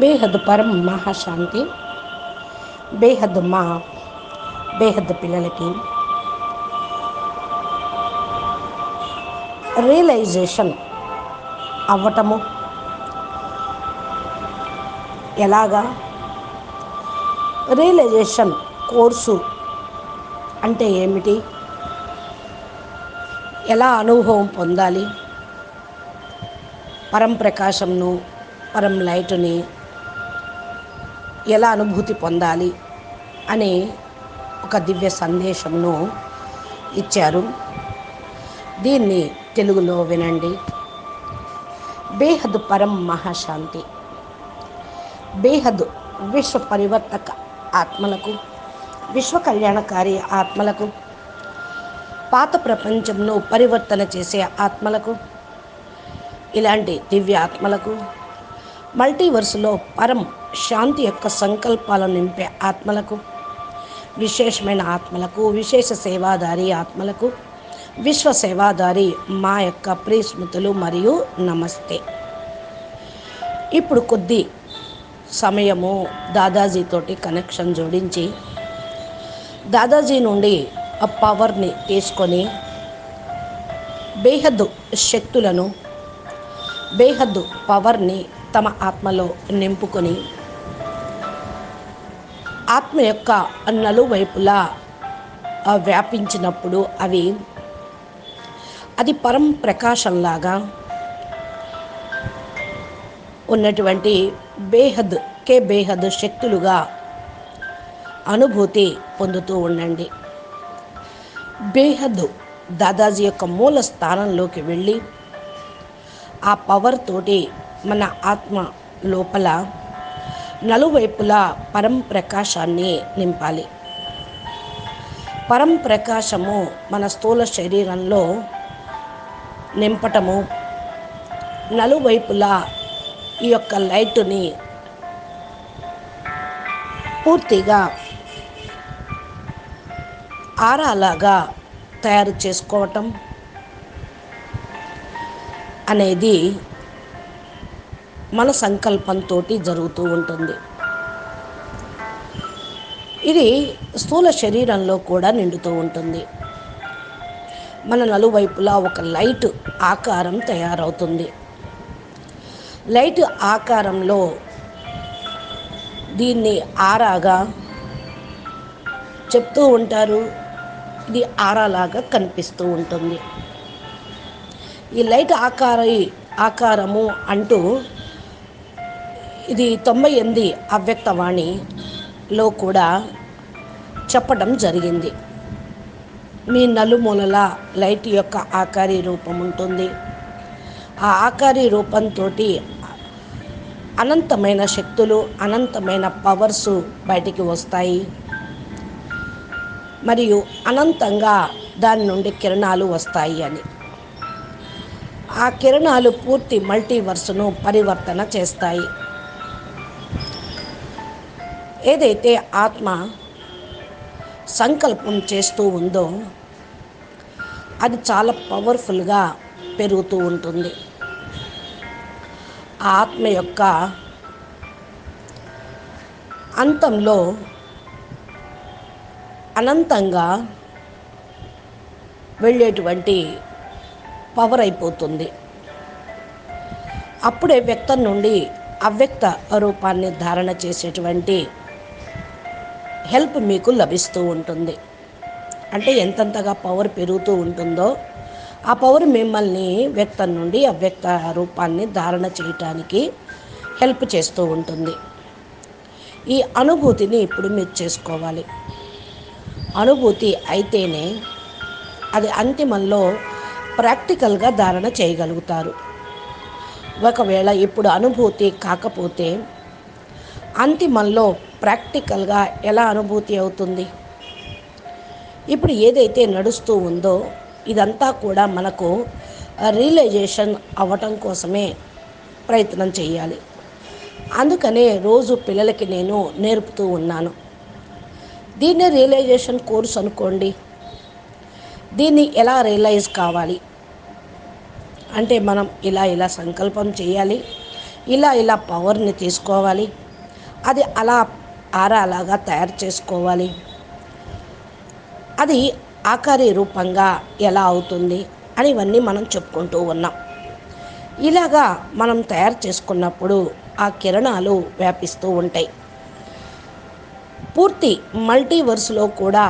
బేహద్ పరం మహాశాంతి బేహద్ మా బేహద్ పిల్లలకి. రియలైజేషన్ అవ్వటము ఎలాగా? రియలైజేషన్ కోర్సు అంటే ఏమిటి? ఎలా అనుభవం పొందాలి? పరం ప్రకాశంను పరం లైట్ని ఎలా అనుభూతి పొందాలి అనే ఒక దివ్య సందేశంను ఇచ్చారు. దీన్ని తెలుగులో వినండి. బేహద్ పరం మహాశాంతి. బేహద్ విశ్వ పరివర్తక ఆత్మలకు విశ్వ కళ్యాణకారి ఆత్మలకు పాత ప్రపంచంను పరివర్తన చేసే ఆత్మలకు ఇలాంటి దివ్య ఆత్మలకు మల్టీవర్స్లో పరం శాంతి యొక్క సంకల్పాలను నింపే ఆత్మలకు విశేషమైన ఆత్మలకు విశేష సేవాదారి ఆత్మలకు విశ్వ సేవాదారి మా యొక్క ప్రియస్మృతులు మరియు నమస్తే. ఇప్పుడు కొద్ది సమయము దాదాజీతోటి కనెక్షన్ జోడించి దాదాజీ నుండి ఆ పవర్ని తీసుకొని బేహద్దు శక్తులను బేహద్దు పవర్ని తమ ఆత్మలో నింపుకొని ఆత్మ యొక్క నలువైపులా వ్యాపించినప్పుడు అవి అది పరం ప్రకాశంలాగా ఉన్నటువంటి బేహద్ కే బేహద్ శక్తులుగా అనుభూతి పొందుతూ ఉండండి. బేహద్ దాదాజీ యొక్క మూల స్థానంలోకి వెళ్ళి ఆ పవర్ తోటి మన ఆత్మ లోపల నలువైపులా పరం ప్రకాశాన్ని నింపాలి. పరం ప్రకాశము మన స్థూల శరీరంలో నింపటము నలువైపులా ఈ యొక్క లైటుని పూర్తిగా ఆరాలాగా తయారు చేసుకోవటం అనేది మన సంకల్పంతో జరుగుతూ ఉంటుంది. ఇది స్థూల శరీరంలో కూడా నిండుతూ ఉంటుంది. మన నలువైపులా ఒక లైట్ ఆకారం తయారవుతుంది. లైట్ ఆకారంలో దీన్ని ఆరాగా చెప్తూ ఉంటారు. ఇది ఆరాలాగా కనిపిస్తూ ఉంటుంది. ఈ లైట్ ఆకార ఆకారము అంటూ ఇది తొంభై ఎనిమిది అవ్యక్తవాణిలో కూడా చెప్పడం జరిగింది. మీ నలుమూలల లైట్ యొక్క ఆకారీ రూపం ఉంటుంది. ఆ ఆకారీ రూపంతో అనంతమైన శక్తులు అనంతమైన పవర్స్ బయటికి వస్తాయి. మరియు అనంతంగా దాని నుండి కిరణాలు వస్తాయి అని. ఆ కిరణాలు పూర్తి మల్టీవర్స్ను పరివర్తన చేస్తాయి. ఏదైతే ఆత్మ సంకల్పం చేస్తూ ఉందో అది చాలా పవర్ఫుల్గా పెరుగుతూ ఉంటుంది. ఆ ఆత్మ యొక్క అంతంలో అనంతంగా వెళ్ళేటువంటి పవర్ అయిపోతుంది. అప్పుడే వ్యక్తం నుండి అవ్యక్త రూపాన్ని ధారణ చేసేటువంటి హెల్ప్ మీకు లభిస్తూ ఉంటుంది. అంటే ఎంతెంతగా పవర్ పెరుగుతూ ఉంటుందో ఆ పవర్ మిమ్మల్ని వ్యక్తం నుండి అవ్యక్త రూపాన్ని ధారణ చేయటానికి హెల్ప్ చేస్తూ ఉంటుంది. ఈ అనుభూతిని ఇప్పుడు మీరు చేసుకోవాలి. అనుభూతి అయితేనే అది అంతిమంలో ప్రాక్టికల్గా ధారణ చేయగలుగుతారు. ఒకవేళ ఇప్పుడు అనుభూతి కాకపోతే అంతిమంలో ప్రాక్టికల్గా ఎలా అనుభూతి అవుతుంది? ఇప్పుడు ఏదైతే నడుస్తూ ఉందో ఇదంతా కూడా మనకు రియలైజేషన్ అవ్వటం కోసమే ప్రయత్నం చేయాలి. అందుకనే రోజు పిల్లలకి నేను నేర్పుతూ ఉన్నాను. దీన్ని రియలైజేషన్ కోర్స్ అనుకోండి. దీన్ని ఎలా రియలైజ్ కావాలి? అంటే మనం ఇలా ఇలా సంకల్పం చేయాలి. ఇలా ఇలా పవర్ని తీసుకోవాలి. అది అలా ఆరాలాగా తయారు చేసుకోవాలి. అది ఆకారి రూపంగా ఎలా అవుతుంది అని ఇవన్నీ మనం చెప్పుకుంటూ ఉన్నాం. ఇలాగా మనం తయారు చేసుకున్నప్పుడు ఆ కిరణాలు వ్యాపిస్తూ ఉంటాయి. పూర్తి మల్టీవర్స్లో కూడా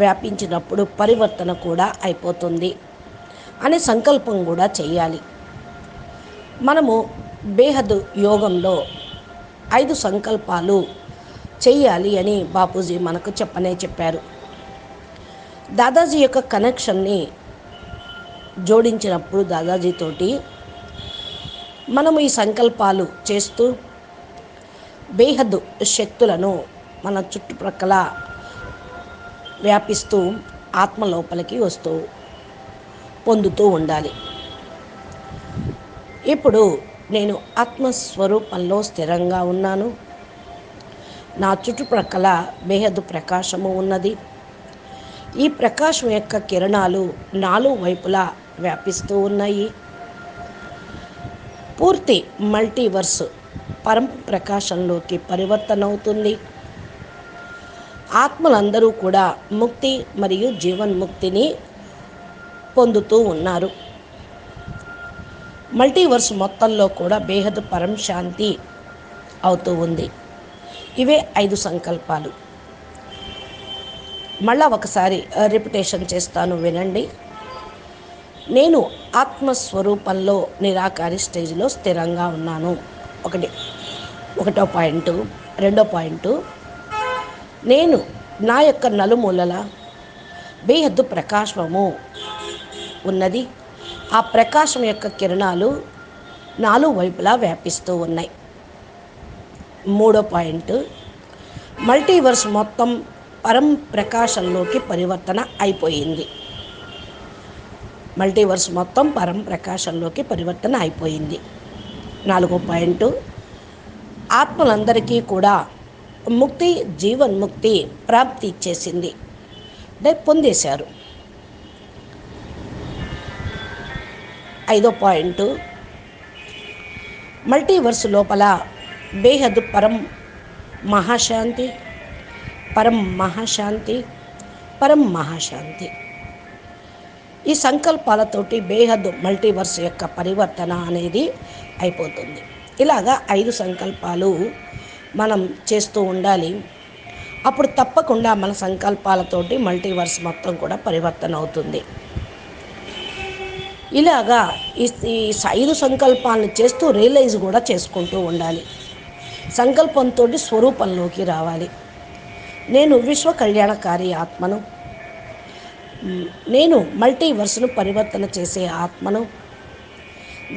వ్యాపించినప్పుడు పరివర్తన కూడా అయిపోతుంది అనే సంకల్పం కూడా చేయాలి. మనము బేహద్ యోగంలో ఐదు సంకల్పాలు చేయాలి అని బాపూజీ మనకు చెప్పనే చెప్పారు. దాదాజీ యొక్క కనెక్షన్ని జోడించినప్పుడు దాదాజీతోటి మనము ఈ సంకల్పాలు చేస్తూ బేహద్దు శక్తులను మన చుట్టుప్రక్కల వ్యాపిస్తూ ఆత్మ లోపలికి వస్తూ పొందుతూ ఉండాలి. ఇప్పుడు నేను ఆత్మస్వరూపంలో స్థిరంగా ఉన్నాను. నా చుట్టుప్రక్కల బేహద్దు ప్రకాశము ఉన్నది. ఈ ప్రకాశం యొక్క కిరణాలు నాలుగు వైపులా వ్యాపిస్తూ ఉన్నాయి. పూర్తి మల్టీవర్స్ పరం ప్రకాశంలోకి పరివర్తన అవుతుంది ఆత్మలందరూ కూడా ముక్తి మరియు జీవన్ముక్తిని పొందుతూ ఉన్నారు. మల్టీవర్స్ మొత్తంలో కూడా బేహద్ పరం శాంతి అవుతూ ఉంది. ఇవే ఐదు సంకల్పాలు. మళ్ళా ఒకసారి రిపిటేషన్ చేస్తాను వినండి. నేను ఆత్మస్వరూపంలో నిరాకారి స్టేజ్లో స్థిరంగా ఉన్నాను. ఒకటి. ఒకటో పాయింట్. రెండో పాయింట్. నేను నా యొక్క నలుమూలల బేహద్దు ప్రకాశము ఉన్నది. ఆ ప్రకాశం యొక్క కిరణాలు నాలుగు వైపులా వ్యాపిస్తూ ఉన్నాయి. మూడో పాయింట్. మల్టీవర్స్ మొత్తం పరం ప్రకాశంలోకి పరివర్తన అయిపోయింది. మల్టీవర్స్ మొత్తం పరం ప్రకాశంలోకి పరివర్తన అయిపోయింది. నాలుగో పాయింట్. ఆత్మలందరికీ కూడా ముక్తి జీవన్ముక్తి ప్రాప్తి ఇచ్చేసింది. అంటే పొందేశారు. ఐదో పాయింట్. మల్టీవర్స్ లోపల బేహద్ పరం మహాశాంతి పరం మహాశాంతి పరం మహాశాంతి. ఈ సంకల్పాలతోటి బేహద్ మల్టీవర్స్ యొక్క పరివర్తన అనేది అయిపోతుంది. ఇలాగా ఐదు సంకల్పాలు మనం చేస్తూ ఉండాలి. అప్పుడు తప్పకుండా మన సంకల్పాలతోటి మల్టీవర్స్ మొత్తం కూడా పరివర్తన అవుతుంది. ఇలాగా ఈ ఐదు సంకల్పాలను చేస్తూ రియలైజ్ కూడా చేసుకుంటూ ఉండాలి. సంకల్పంతో స్వరూపంలోకి రావాలి. నేను విశ్వ కళ్యాణకారి ఆత్మను నేను మల్టీవర్స్ను పరివర్తన చేసే ఆత్మను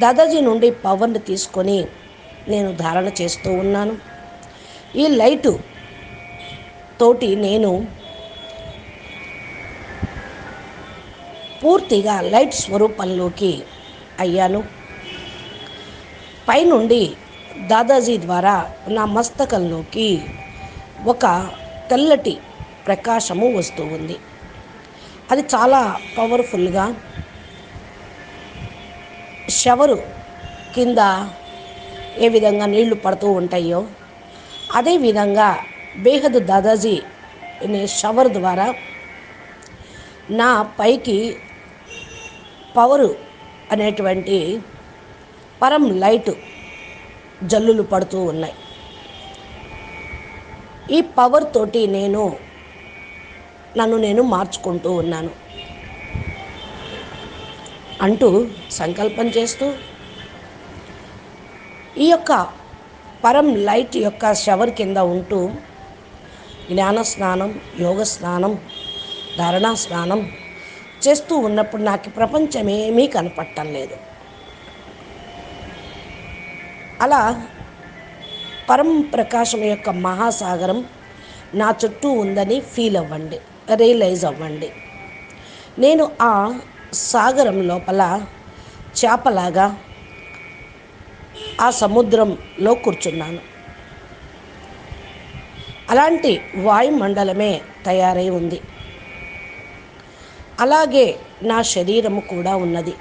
దాదాజీ నుండి పవర్ని తీసుకొని నేను ధారణ చేస్తూ ఉన్నాను. ఈ లైటు తోటి నేను పూర్తిగా లైట్ స్వరూపంలోకి అయ్యాను. పైనుండి దాదాజీ ద్వారా నా మస్తకంలోకి ఒక తెల్లటి ప్రకాశము వస్తూ ఉంది. అది చాలా పవర్ఫుల్గా షవరు కింద ఏ విధంగా నీళ్ళు పడుతూ ఉంటాయో అదేవిధంగా బేహద్ దాదాజీ అనే షవర్ ద్వారా నా పైకి పవరు అనేటువంటి పరం లైట్ జల్లులు పడుతూ ఉన్నాయి. ఈ పవర్ తోటి నేను నన్ను నేను మార్చుకుంటూ ఉన్నాను. అంటూ సంకల్పం చేస్తూ ఈ యొక్క పరం లైట్ యొక్క షవర్ కింద ఉంటూ జ్ఞాన స్నానం యోగ స్నానం ధారణా స్నానం చేస్తూ ఉన్నప్పుడు నాకు ప్రపంచం ఏమీ కనపడటం లేదు. అలా పరం ప్రకాశం యొక్క మహాసాగరం నా చుట్టూ ఉందని ఫీల్ అవ్వండి రియలైజ్ అవ్వండి. నేను ఆ సాగరం లోపల చేపలాగా ఆ సముద్రంలో కూర్చున్నాను. అలాంటి వాయుమండలమే తయారై ఉంది. అలాగే నా శరీరము కూడా ఉన్నది.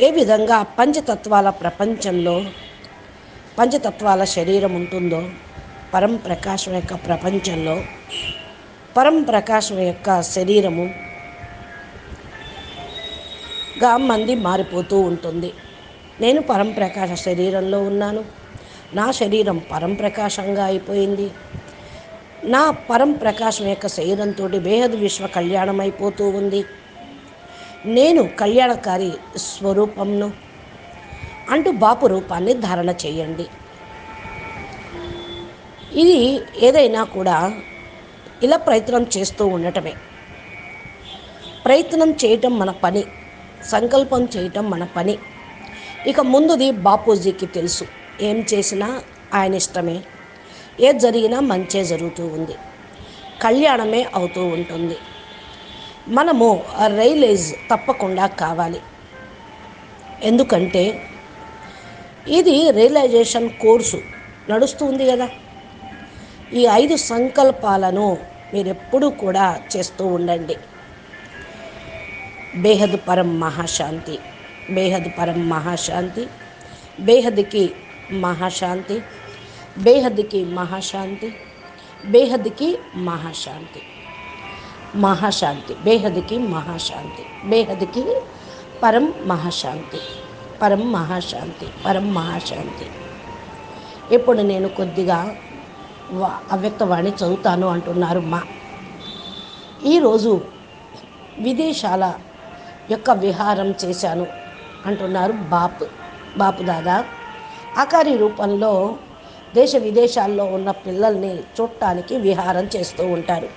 ఏ విధంగా పంచతత్వాల ప్రపంచంలో పంచతత్వాల శరీరం ఉంటుందో పరం ప్రకాశం యొక్క ప్రపంచంలో పరం ప్రకాశం యొక్క శరీరము గా మంది మారిపోతూ ఉంటుంది. నేను పరంప్రకాశ శరీరంలో ఉన్నాను. నా శరీరం పరంప్రకాశంగా అయిపోయింది. నా పరం ప్రకాశం యొక్క శరీరంతో బేహద్ విశ్వ కళ్యాణం అయిపోతూ ఉంది. నేను కళ్యాణకారి స్వరూపంను అంటూ బాపు రూపాన్ని ధారణ చేయండి. ఇది ఏదైనా కూడా ఇలా ప్రయత్నం చేస్తూ ఉండటమే. ప్రయత్నం చేయటం మన పని సంకల్పం చేయటం మన పని. ఇక ముందుది బాపూజీకి తెలుసు. ఏం చేసినా ఆయన ఇష్టమే. ఏది జరిగినా మంచే జరుగుతూ ఉంది. కళ్యాణమే అవుతూ ఉంటుంది. మనము రైలేజ్ తప్పకుండా కావాలి. ఎందుకంటే ఇది రియలైజేషన్ కోర్సు. నడుస్తుంది కదా. ఈ ఐదు సంకల్పాలను మీరు ఎప్పుడూ కూడా చేస్తూ ఉండండి. బేహద్ పరం మహాశాంతి. బేహద్ పరం మహాశాంతి. బేహద్కి మహాశాంతి. బేహద్కి మహాశాంతి. బేహద్కి మహాశాంతి. మహాశాంతి. బేహద్కి మహాశాంతి. బేహద్కి పరం మహాశాంతి. పరం మహాశాంతి. పరం మహాశాంతి. ఇప్పుడు నేను కొద్దిగా అవ్యక్తవాణి చదువుతాను అంటున్నారు మా. ఈరోజు విదేశాల యొక్క విహారం చేశాను అంటున్నారు బాపు బాపు దాదా. ఆకారి రూపంలో దేశ విదేశాల్లో ఉన్న పిల్లల్ని చూడటానికి విహారం చేస్తూ ఉంటారు.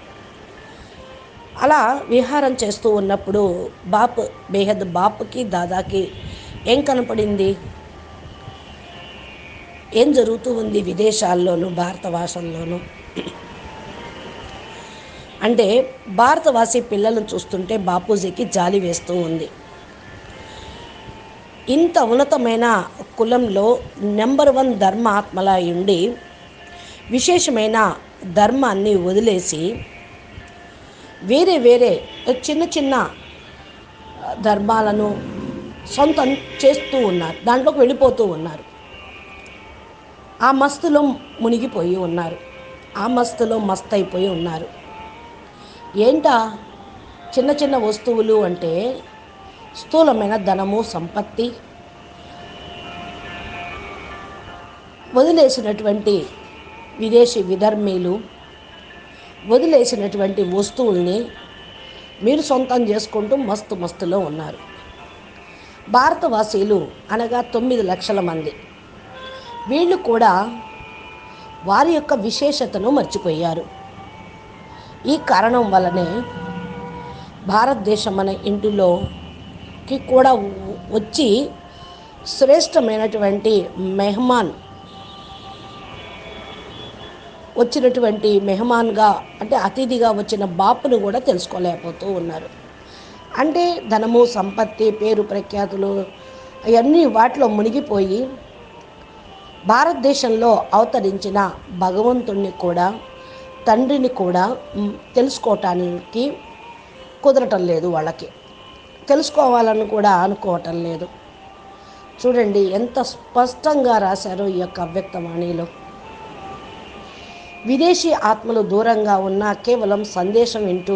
అలా విహారం చేస్తూ ఉన్నప్పుడు బాపు బేహద్ బాప్కి దాదాకి ఏం కనపడింది? ఏం జరుగుతూ ఉంది విదేశాల్లోనూ భారతవాసంలోనూ? అంటే భారతవాసి పిల్లలను చూస్తుంటే బాపూజీకి జాలి వేస్తూ ఉంది. ఇంత ఉన్నతమైన కులంలో నెంబర్ వన్ ధర్మ ఆత్మలా ఉండి విశేషమైన ధర్మాన్ని వదిలేసి వేరే వేరే చిన్న చిన్న ధర్మాలను సొంతం చేస్తూ ఉన్నారు. దాంట్లోకి వెళ్ళిపోతూ ఉన్నారు. ఆ మస్తులో మునిగిపోయి ఉన్నారు. ఆ మస్తులో మస్త్ అయిపోయి ఉన్నారు. ఏంటా? చిన్న చిన్న వస్తువులు అంటే స్థూలమైన ధనము సంపత్తి వదిలేసినటువంటి విదేశీ విధర్మీలు వదిలేసినటువంటి వస్తువుల్ని మీరు సొంతం చేసుకుంటూ మస్తు మస్తులో ఉన్నారు. భారతవాసీలు అనగా తొమ్మిది లక్షల మంది. వీళ్ళు కూడా వారి యొక్క విశేషతను మర్చిపోయారు. ఈ కారణం వల్లనే భారతదేశం అనే ఇంటిలోకి కూడా వచ్చి శ్రేష్టమైనటువంటి మెహమాన్ వచ్చినటువంటి మెహమాన్గా అంటే అతిథిగా వచ్చిన బాపును కూడా తెలుసుకోలేకపోతూ ఉన్నారు. అంటే ధనము సంపత్తి పేరు ప్రఖ్యాతులు అవన్నీ వాటిలో మునిగిపోయి భారతదేశంలో అవతరించిన భగవంతుణ్ణి కూడా తండ్రిని కూడా తెలుసుకోవటానికి కుదరటం లేదు వాళ్ళకి. తెలుసుకోవాలని కూడా అనుకోవటం లేదు. చూడండి ఎంత స్పష్టంగా రాశారో ఈ యొక్క అవ్యక్తవాణిలో. విదేశీ ఆత్మలు దూరంగా ఉన్న కేవలం సందేశం వింటూ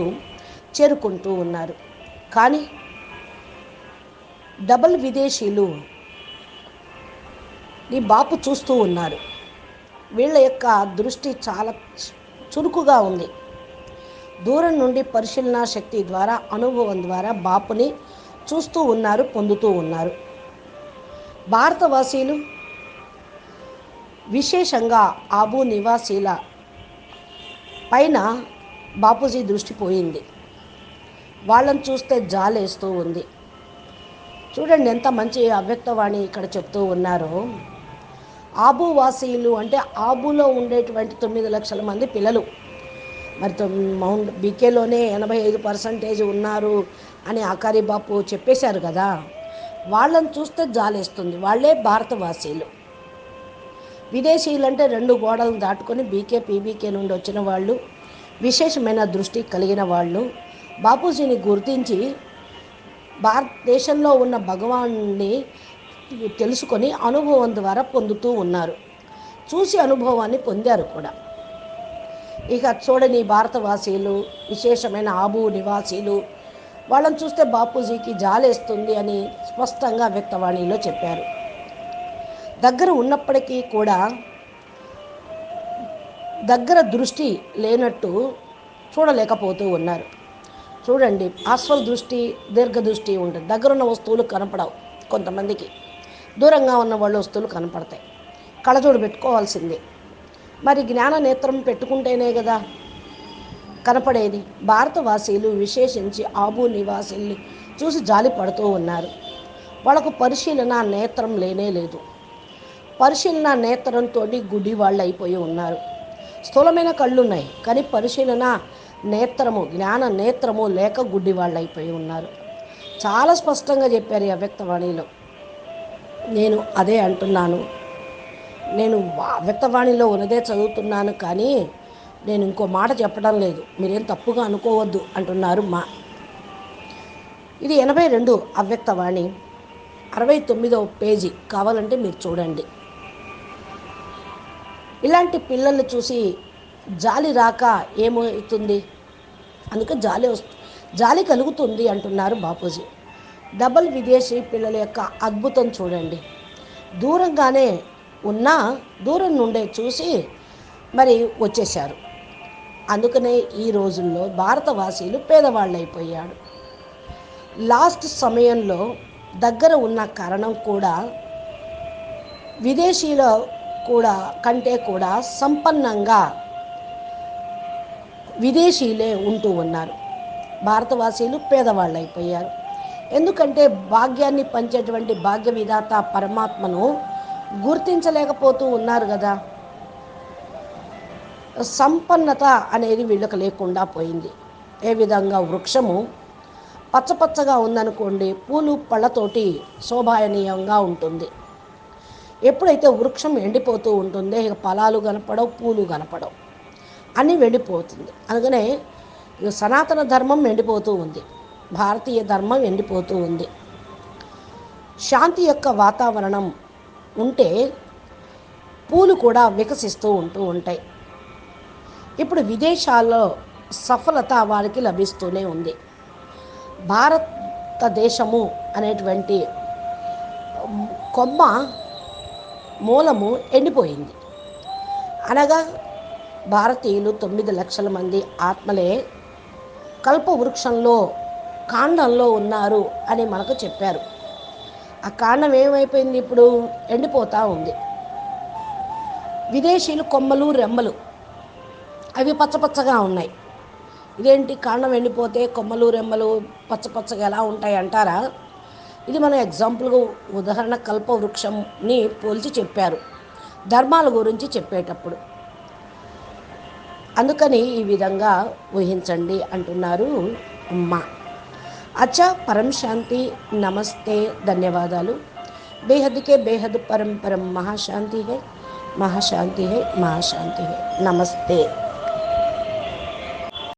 చేరుకుంటూ ఉన్నారు. కానీ డబల్ విదేశీలు నీ బాపు చూస్తూ ఉన్నారు. వీళ్ళ యొక్క దృష్టి చాలా చురుకుగా ఉంది. దూరం నుండి పరిశీలన శక్తి ద్వారా అనుభవం ద్వారా బాపుని చూస్తూ ఉన్నారు పొందుతూ ఉన్నారు. భారతవాసీలు విశేషంగా ఆబు నివాసీల పైన బాపూజీ దృష్టి పోయింది. వాళ్ళని చూస్తే జాలేస్తూ ఉంది. చూడండి ఎంత మంచి అవ్యక్తవాణి ఇక్కడ చెప్తూ ఉన్నారో. ఆబువాసీలు అంటే ఆబులో ఉండేటువంటి తొమ్మిది లక్షల మంది పిల్లలు. మరి మౌంట్ బీకేలోనే ఎనభై ఐదు పర్సంటేజ్ ఉన్నారు అని ఆకారి బాపు చెప్పేశారు కదా. వాళ్ళని చూస్తే జాలేస్తుంది. వాళ్ళే భారతవాసీలు. విదేశీయులంటే రెండు గోడలను దాటుకొని బీకే పీబీకే నుండి వచ్చిన వాళ్ళు విశేషమైన దృష్టి కలిగిన వాళ్ళు. బాపూజీని గుర్తించి భారతదేశంలో ఉన్న భగవాన్ని తెలుసుకొని అనుభవం ద్వారా పొందుతూ ఉన్నారు. చూసి అనుభవాన్ని పొందారు కూడా. ఇక చూడని భారతవాసీలు విశేషమైన ఆబు నివాసీలు వాళ్ళని చూస్తే బాపూజీకి జాలేస్తుంది అని స్పష్టంగా వ్యక్తవాణిలో చెప్పారు. దగ్గర ఉన్నప్పటికీ కూడా దగ్గర దృష్టి లేనట్టు చూడలేకపోతూ ఉన్నారు. చూడండి ఆశ్వల దృష్టి దీర్ఘ దృష్టి ఉంటుంది. దగ్గరున్న వస్తువులు కనపడవు కొంతమందికి. దూరంగా ఉన్న వాళ్ళ వస్తువులు కనపడతాయి. కళ్ళజోడు పెట్టుకోవాల్సిందే. మరి జ్ఞాన నేత్రం పెట్టుకుంటేనే కదా కనపడేది. భారతవాసీలు విశేషించి ఆబు నివాసుల్ని చూసి జాలి పడుతూ ఉన్నారు. వాళ్ళకు పరిశీలన నేత్రం లేనే లేదు. పరిశీలన నేత్రంతో గుడి వాళ్ళు అయిపోయి ఉన్నారు. స్థూలమైన కళ్ళు ఉన్నాయి కానీ పరిశీలన నేత్రము జ్ఞాన నేత్రము లేక గుడ్డి వాళ్ళు అయిపోయి ఉన్నారు. చాలా స్పష్టంగా చెప్పారు ఈ అవ్యక్తవాణిలో. నేను అదే అంటున్నాను. నేను అవ్యక్తవాణిలో ఉన్నదే చదువుతున్నాను కానీ నేను ఇంకో మాట చెప్పడం లేదు. మీరేం తప్పుగా అనుకోవద్దు అంటున్నారు మా. ఇది ఎనభై రెండు అవ్యక్తవాణి. అరవై తొమ్మిదవ పేజీ. కావాలంటే మీరు చూడండి. ఇలాంటి పిల్లల్ని చూసి జాలి రాక ఏమవుతుంది? అందుకే జాలి వస్తు జాలి కలుగుతుంది అంటున్నారు బాపూజీ. డబల్ విదేశీ పిల్లల యొక్క అద్భుతం చూడండి. దూరంగానే ఉన్నా దూరం నుండే చూసి మరి వచ్చేశారు. అందుకనే ఈ రోజుల్లో భారతవాసీలు పేదవాళ్ళు లాస్ట్ సమయంలో దగ్గర ఉన్న కారణం కూడా విదేశీల కూడా కంటే కూడా సంపన్నంగా విదేశీయులే ఉంటూ ఉన్నారు. భారతవాసీలు పేదవాళ్ళు అయిపోయారు ఎందుకంటే భాగ్యాన్ని పంచేటువంటి భాగ్య విధాత పరమాత్మను గుర్తించలేకపోతూ ఉన్నారు కదా. సంపన్నత అనేది వీళ్ళకి లేకుండా పోయింది. ఏ విధంగా వృక్షము పచ్చపచ్చగా ఉందనుకోండి పూలు పళ్ళతోటి శోభాయనీయంగా ఉంటుంది. ఎప్పుడైతే వృక్షం ఎండిపోతూ ఉంటుందో ఇక ఫలాలు కనపడవు పూలు కనపడవు. అని వెళ్ళిపోతుంది. అందుకనే సనాతన ధర్మం ఎండిపోతూ ఉంది. భారతీయ ధర్మం ఎండిపోతూ ఉంది. శాంతి యొక్క వాతావరణం ఉంటే పూలు కూడా వికసిస్తూ ఉంటూ ఉంటాయి. ఇప్పుడు విదేశాల్లో సఫలత వారికి లభిస్తూనే ఉంది. భారతదేశము అనేటువంటి కొమ్మ మూలము ఎండిపోయింది. అనగా భారతీయులు తొమ్మిది లక్షల మంది ఆత్మలే కల్పవృక్షంలో కాండంలో ఉన్నారు అని మనకు చెప్పారు. ఆ కాండం ఏమైపోయింది ఇప్పుడు? ఎండిపోతూ ఉంది. విదేశీయులు కొమ్మలు రెమ్మలు అవి పచ్చపచ్చగా ఉన్నాయి. ఇదేంటి కాండం ఎండిపోతే కొమ్మలు రెమ్మలు పచ్చపచ్చగా ఎలా ఉంటాయి అంటారా? ఇది మన ఎగ్జాంపుల్గా ఉదాహరణ కల్పవృక్షంని పోల్చి చెప్పారు. ధర్మాల గురించి చెప్పేటప్పుడు. అందుకని ఈ విధంగా ఊహించండి అంటున్నారు అమ్మ. అచ్చా పరం శాంతి నమస్తే ధన్యవాదాలు. బేహద్కే బేహద్ పరం పరం మహాశాంతి హై మహాశాంతి హై మహాశాంతి హై నమస్తే.